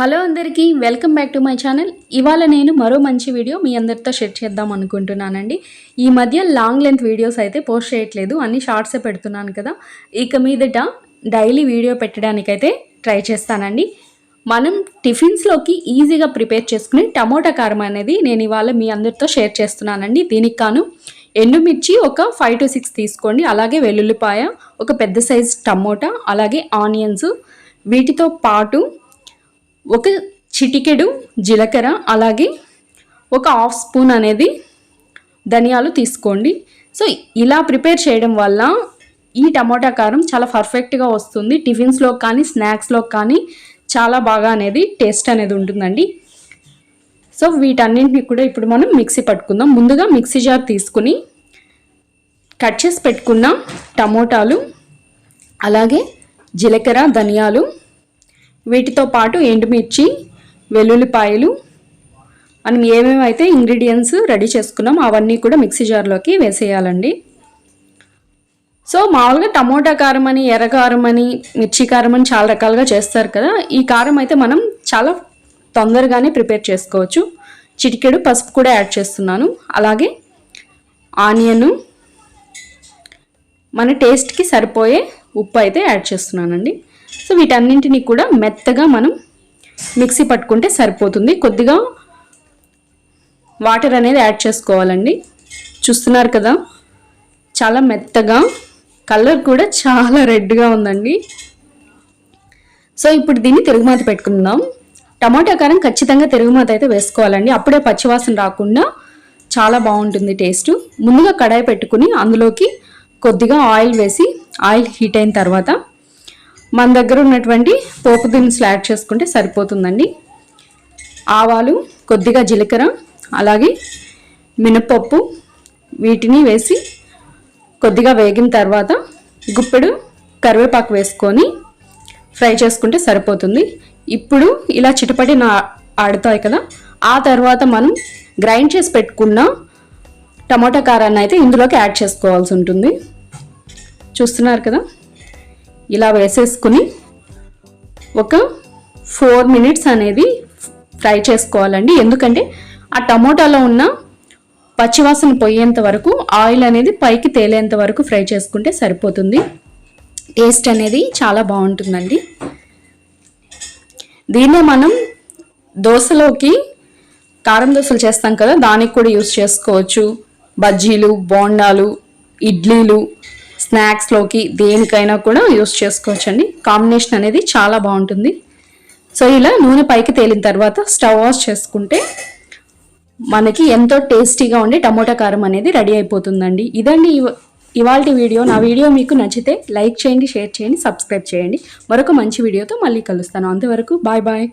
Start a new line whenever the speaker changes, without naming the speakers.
Hello అందరికీ welcome back to my channel. ఇవాళ నేను మరో మంచి వీడియో మీ అందరితో షేర్ చేద్దాం అనుకుంటున్నానండి. ఈ మధ్య లాంగ్ లెంత్ వీడియోస్ అయితే పోస్ట్ చేయట్లేదు అన్ని షార్ట్సే పెడుతున్నాను కదా. ఇక మీదట డైలీ వీడియో పెట్టడానికైతే ట్రై చేస్తానండి. మనం టిఫిన్స్లోకి ఈజీగా ప్రిపేర్ చేసుకుని టమోటా కారం అనేది నేను ఇవాళ మీ అందరితో షేర్ చేస్తున్నానండి. దీనికి కాను ఎండుమిర్చి ఒక ఫైవ్ టు సిక్స్ తీసుకోండి. అలాగే వెల్లుల్లిపాయ ఒక పెద్ద సైజ్ టమోటా అలాగే ఆనియన్స్ వీటితో పాటు ఒక చిటికెడు జీలకర్ర అలాగే ఒక హాఫ్ స్పూన్ అనేది ధనియాలు తీసుకోండి. సో ఇలా ప్రిపేర్ చేయడం వల్ల ఈ టమోటా కారం చాలా పర్ఫెక్ట్గా వస్తుంది. టిఫిన్స్లో కానీ స్నాక్స్లో కానీ చాలా బాగా అనేది టేస్ట్ అనేది ఉంటుందండి. సో వీటన్నింటిని కూడా ఇప్పుడు మనం మిక్సీ పట్టుకుందాం. ముందుగా మిక్సీ జార్ తీసుకుని కట్ చేసి పెట్టుకున్న టమోటాలు అలాగే జీలకర్ర ధనియాలు వీటితో పాటు ఎండుమిర్చి వెల్లుల్లిపాయలు మనం ఏమేమి అయితే ఇంగ్రీడియంట్స్ రెడీ చేసుకున్నాం అవన్నీ కూడా మిక్సీ జార్లోకి వేసేయాలండి. సో మామూలుగా టమోటా కారం అని ఎర్ర కారం అని మిర్చి కారం అని చాలా రకాలుగా చేస్తారు కదా. ఈ కారం అయితే మనం చాలా తొందరగానే ప్రిపేర్ చేసుకోవచ్చు. చిటికెడు పసుపు కూడా యాడ్ చేస్తున్నాను. అలాగే ఆనియను మన టేస్ట్కి సరిపోయే ఉప్పు అయితే యాడ్ చేస్తున్నానండి. సో వీటన్నింటినీ కూడా మెత్తగా మనం మిక్సీ పట్టుకుంటే సరిపోతుంది. కొద్దిగా వాటర్ అనేది యాడ్ చేసుకోవాలండి. చూస్తున్నారు కదా చాలా మెత్తగా కలర్ కూడా చాలా రెడ్గా ఉందండి. సో ఇప్పుడు దీన్ని తిరుగుమాత పెట్టుకుందాం. టమాటా కారం ఖచ్చితంగా తిరుగుమాత అయితే వేసుకోవాలండి. అప్పుడే పచ్చివాసన రాకుండా చాలా బాగుంటుంది టేస్ట్. ముందుగా కడాయి పెట్టుకుని అందులోకి కొద్దిగా ఆయిల్ వేసి ఆయిల్ హీట్ అయిన తర్వాత మన దగ్గర ఉన్నటువంటి పోపు దినుసులు యాడ్ చేసుకుంటే సరిపోతుందండి. ఆవాలు కొద్దిగా జీలకర్ర అలాగే మినపప్పు వీటిని వేసి కొద్దిగా వేగిన తర్వాత గుప్పెడు కరివేపాకు వేసుకొని ఫ్రై చేసుకుంటే సరిపోతుంది. ఇప్పుడు ఇలా చిటపటి నా ఆడుతాయి కదా ఆ తర్వాత మనం గ్రైండ్ చేసి పెట్టుకున్న టమాటా కారాన్ని అయితే ఇందులోకి యాడ్ చేసుకోవాల్సి ఉంటుంది. చూస్తున్నారు కదా? ఇలా వేసేసుకుని ఒక ఫోర్ మినిట్స్ అనేది ఫ్రై చేసుకోవాలండి. ఎందుకంటే ఆ టమోటాలో ఉన్న పచ్చివాసన పోయేంత వరకు ఆయిల్ అనేది పైకి తేలేంత వరకు ఫ్రై చేసుకుంటే సరిపోతుంది. టేస్ట్ అనేది చాలా బాగుంటుందండి. దీన్నే మనం దోశలోకి కారం దోశలు చేస్తాం కదా దానికి కూడా యూస్ చేసుకోవచ్చు. బజ్జీలు బోండాలు ఇడ్లీలు స్నాక్స్లోకి దేనికైనా కూడా యూస్ చేసుకోవచ్చండి. కాంబినేషన్ అనేది చాలా బాగుంటుంది. సో ఇలా నూనె పైకి తేలిన తర్వాత స్టవ్ ఆఫ్ చేసుకుంటే మనకి ఎంతో టేస్టీగా ఉండే టమోటా కారం అనేది రెడీ అయిపోతుందండి. ఇదండి ఇవాళ వీడియో. నా వీడియో మీకు నచ్చితే లైక్ చేయండి షేర్ చేయండి సబ్స్క్రైబ్ చేయండి. మరొక మంచి వీడియోతో మళ్ళీ కలుస్తాను. అంతవరకు బాయ్ బాయ్.